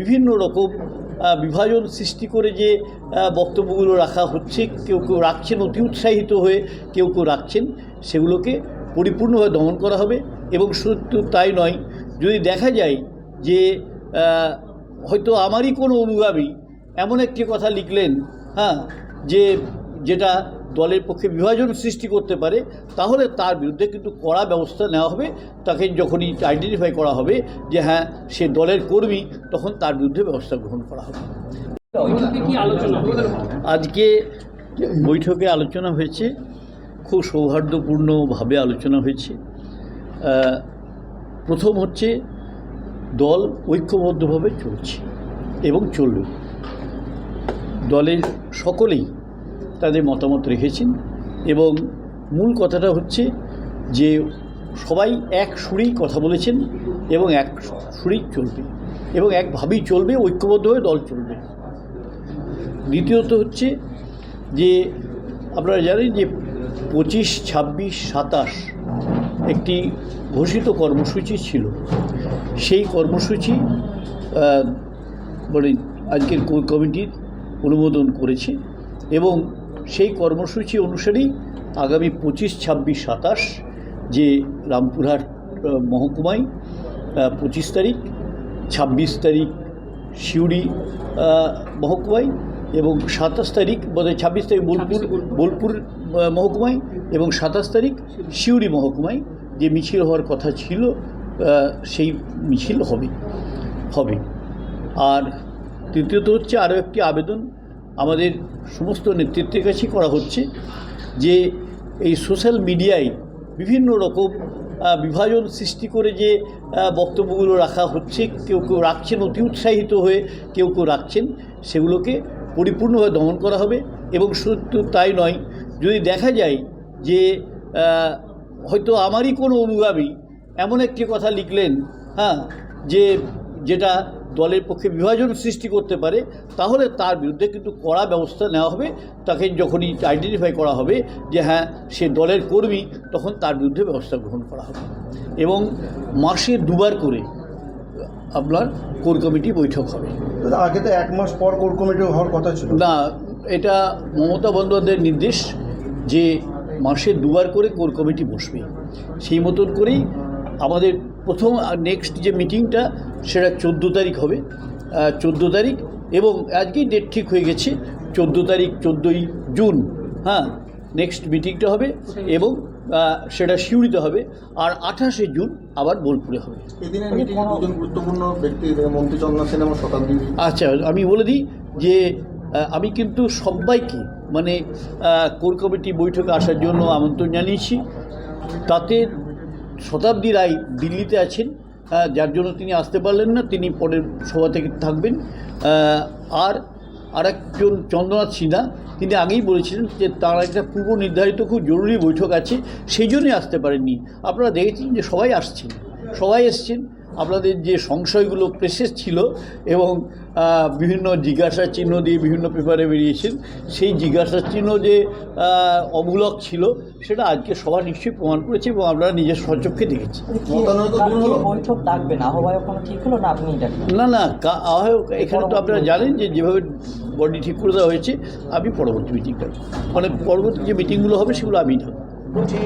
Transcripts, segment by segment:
বিভিন্ন রকম বিভাজন সৃষ্টি করে যে বক্তব্যগুলো রাখা হচ্ছে, কেউ কেউ রাখছেন, অতি উৎসাহিত হয়ে কেউ কেউ রাখছেন, সেগুলোকে পরিপূর্ণভাবে দমন করা হবে এবং শুধু তাই নয়, যদি দেখা যায় যে হয়তো আমারই কোনো অনুগামী এমন একটি কথা লিখলেন হ্যাঁ যে, যেটা দলের পক্ষে বিভাজন সৃষ্টি করতে পারে তাহলে তার বিরুদ্ধে কিন্তু কড়া ব্যবস্থা নেওয়া হবে। তাকে যখনই আইডেন্টিফাই করা হবে যে হ্যাঁ সে দলের কর্মী তখন তার বিরুদ্ধে ব্যবস্থা গ্রহণ করা হবে। আজকে বৈঠকে আলোচনা হয়েছে খুব সৌহার্দ্যপূর্ণভাবে আলোচনা হয়েছে। প্রথম হচ্ছে দল ঐক্যবদ্ধভাবে চলছে এবং চলবে। দলের সকলেই তাদের মতামত রেখেছেন এবং মূল কথাটা হচ্ছে যে সবাই এক সুরেই কথা বলেছেন এবং এক সুরেই চলবে এবং একভাবেই চলবে, ঐক্যবদ্ধ হয়ে দল চলবে। দ্বিতীয়ত হচ্ছে যে আপনারা জানেন যে পঁচিশ, ছাব্বিশ, সাতাশ একটি ঘোষিত কর্মসূচি ছিল। সেই কর্মসূচি মানে আজকের কমিটির অনুমোদন করেছে এবং সেই কর্মসূচি অনুসারেই আগামী পঁচিশ ছাব্বিশ সাতাশ যে রামপুরহাট মহকুমায় পঁচিশ তারিখ ছাব্বিশ তারিখ সিউড়ি মহকুমায় এবং সাতাশ তারিখ বোধহয় ছাব্বিশ তারিখ বোলপুর বোলপুর। মহকুমায় এবং সাতাশ তারিখ সিউড়ি মহকুমায় যে মিছিল হওয়ার কথা ছিল সেই মিছিল হবে হবে। আর তৃতীয়ত হচ্ছে আরও একটি আবেদন আমাদের সমস্ত নেতৃত্বের কাছেই করা হচ্ছে যে এই সোশ্যাল মিডিয়ায় বিভিন্ন রকম বিভাজন সৃষ্টি করে যে বক্তব্যগুলো রাখা হচ্ছে, কেউ কেউ রাখছেন, অতি উৎসাহিত হয়ে কেউ কেউ রাখছেন, সেগুলোকে পরিপূর্ণভাবে দমন করা হবে এবং শুধু তাই নয়, যদি দেখা যায় যে হয়তো আমারই কোনো অনুগামী এমন একটি কথা লিখলেন হ্যাঁ যে, যেটা দলের পক্ষে বিভাজন সৃষ্টি করতে পারে তাহলে তার বিরুদ্ধে কিন্তু কড়া ব্যবস্থা নেওয়া হবে। তাকে যখনই আইডেন্টিফাই করা হবে যে হ্যাঁ সে দলের কর্মী তখন তার বিরুদ্ধে ব্যবস্থা গ্রহণ করা হবে। এবং মাসে দুবার করে আপনার কোর কমিটি বৈঠক হবে। আগে তো এক মাস পর কোর কমিটি হওয়ার কথা ছিল। না এটা মমতা বন্দ্যোপাধ্যায়ের নির্দেশ যে মাসে দুবার করে কোর কমিটি বসবে। সেই মতন করেই আমাদের প্রথম নেক্সট যে মিটিংটা সেটা চোদ্দ তারিখ হবে। চোদ্দ তারিখ এবং আজকেই ডেট ঠিক হয়ে গেছে চোদ্দ তারিখ চোদ্দোই জুন। হ্যাঁ নেক্সট মিটিংটা হবে এবং সেটা সিউড়িতে হবে আর আঠাশে জুন আবার বোলপুরে হবে। গুরুত্বপূর্ণ ব্যক্তি মন্ত্রী চন্দ্র সেন এবং শতাব্দী আচ্ছা আমি বলে দিই যে আমি কিন্তু সবাইকে মানে কোর কমিটি বৈঠকে আসার জন্য আমন্ত্রণ জানিয়েছি। তাতে শতাব্দী রায় দিল্লিতে আছেন যার জন্য তিনি আসতে পারলেন না, তিনি পরের সভা থেকে থাকবেন। আর আর একজন চন্দ্রনাথ সিনহা, তিনি আগেই বলেছিলেন যে তার একটা পূর্ব নির্ধারিত খুব জরুরি বৈঠক আছে, সেই জন্যই আসতে পারেননি। আপনারা দেখেছেন যে সবাই আসছেন, সবাই এসছেন আপনাদের যে সংশয়গুলো প্রেসেস ছিল এবং বিভিন্ন জিজ্ঞাসা চিহ্ন দিয়ে বিভিন্ন পেপারে বেরিয়েছেন সেই জিজ্ঞাসা চিহ্ন যে অমূলক ছিল সেটা আজকে সবার নিশ্চয়ই প্রমাণ করেছে এবং আপনারা নিজের বৈঠক ডাকবেন আহ্বায়ক ঠিক হলো না আপনি না না আহ্বায়ক এখানে তো আপনারা জানেন যে যেভাবে বডি ঠিক করে দেওয়া হয়েছে আমি পরবর্তী মিটিং ডাকবো মানে পরবর্তী যে মিটিংগুলো হবে সেগুলো আমি ডাকবো বলছি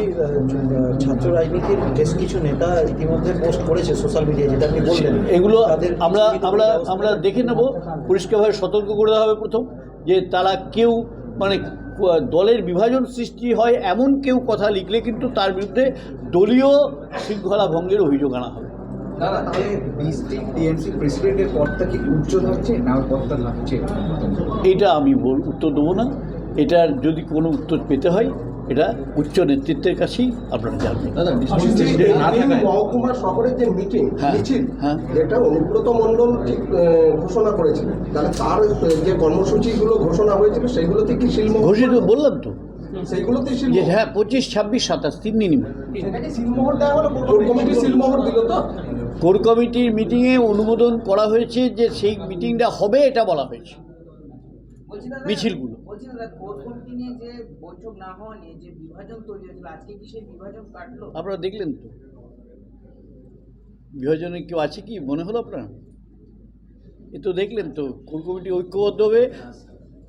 ছাত্র রাজনীতির বেশ কিছু নেতা ইতিমধ্যে পোস্ট করেছে সোশ্যাল মিডিয়ায় যেটা আপনি বললেন। এগুলো আমরা আমরা আমরা দেখে নেব পরিষ্কারভাবে সতর্ক করে দেওয়া হবে প্রথম যে তারা কেউ মানে দলের বিভাজন সৃষ্টি হয় এমন কেউ কথা লিখলে কিন্তু তার বিরুদ্ধে দলীয় শৃঙ্খলা ভঙ্গের অভিযোগ আনা হবে। দাদা প্রেসিডেন্টের পদটা কি উজ্জ্বল হচ্ছে না পদটা লাগছে? এটা আমি বল- উত্তর দেবো না। এটার যদি কোনো উত্তর পেতে হয় এটা উচ্চ নেতৃত্বের কাছেই আপনারা জানবেন। মহকুমা শহরের যে মিটিং হ্যাঁ, মিছিল হ্যাঁ। অনুব্রত মণ্ডল ঠিক ঘোষণা করেছিলেন তাহলে তার যে কর্মসূচিগুলো ঘোষণা হয়েছিল সেগুলোতে কি ঘোষিত বললাম তো। যে হ্যাঁ পঁচিশ ছাব্বিশ সাতাশ তিন দিনই। কোর কমিটি শিলমোহর দিল তো? কোর কমিটির মিটিংয়ে অনুমোদন করা হয়েছে যে সেই মিটিংটা হবে এটা বলা হয়েছে। মিছিলগুলো। আপনারা দেখলেন তো। বিভাজনে কেউ আছে কি? মনে হলো আপনার? এ তো দেখলেন তো কোর কমিটি ঐক্যবদ্ধ হবে।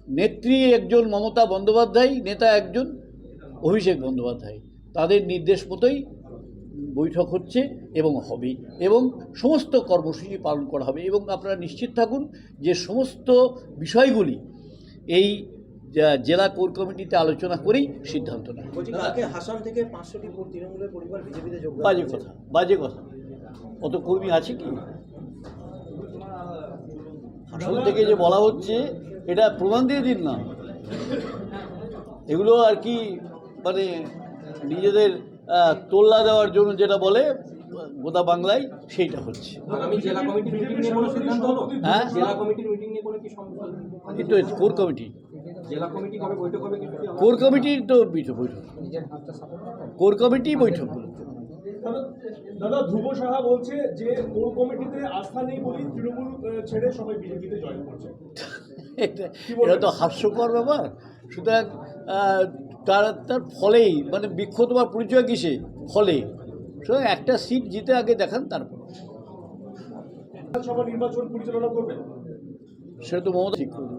নেত্রী একজন মমতা বন্দ্যোপাধ্যায় নেতা একজন অভিষেক বন্দ্যোপাধ্যায়। তাদের নির্দেশ মতোই বৈঠক হচ্ছে এবং হবে এবং সমস্ত কর্মসূচি পালন করা হবে এবং আপনারা নিশ্চিত থাকুন যে সমস্ত বিষয়গুলি এই জেলা কোর কমিটিতে আলোচনা করেই সিদ্ধান্ত নেয়। হাসান থেকে পাঁচশোটি তৃণমূলের পরিবার বিজেপিতে বাজে কথা বাজে কথা। অত কর্মী আছে কি? আসল থেকে যে বলা হচ্ছে এটা প্রমাণ দিয়ে দিন না। এগুলো আর কি মানে নিজেদের তোল্লা দেওয়ার জন্য যেটা বলে গোদা বাংলায় সেইটা হচ্ছে। আগামী জেলা কমিটির মিটিং নিয়ে কোনো সিদ্ধান্ত হলো? হ্যাঁ? জেলা কমিটির মিটিং নিয়ে কোনো কি সম্পর্ক কিন্তু কোর কমিটি। জেলা কমিটি কবে বৈঠক হবে কিছু কি কোর কমিটির তো বৈঠক বৈঠক। কোর কমিটি বৈঠক দাদা ধ্রুব সাহা বলছে যে কোর কমিটিতে আস্থা নেই তৃণমূল ছেড়ে সবাই বিজেপিতে জয়েন করছে। এটা তো হাস্যকর ব্যাপার। সুতরাং তার তার ফলেই মানে বৃক্ষ তোমার পরিচয় কিসে? ফলে। সুতরাং একটা সিট জিতে আগে দেখান তারপর। সেটা তো মমতা ঠিক করবে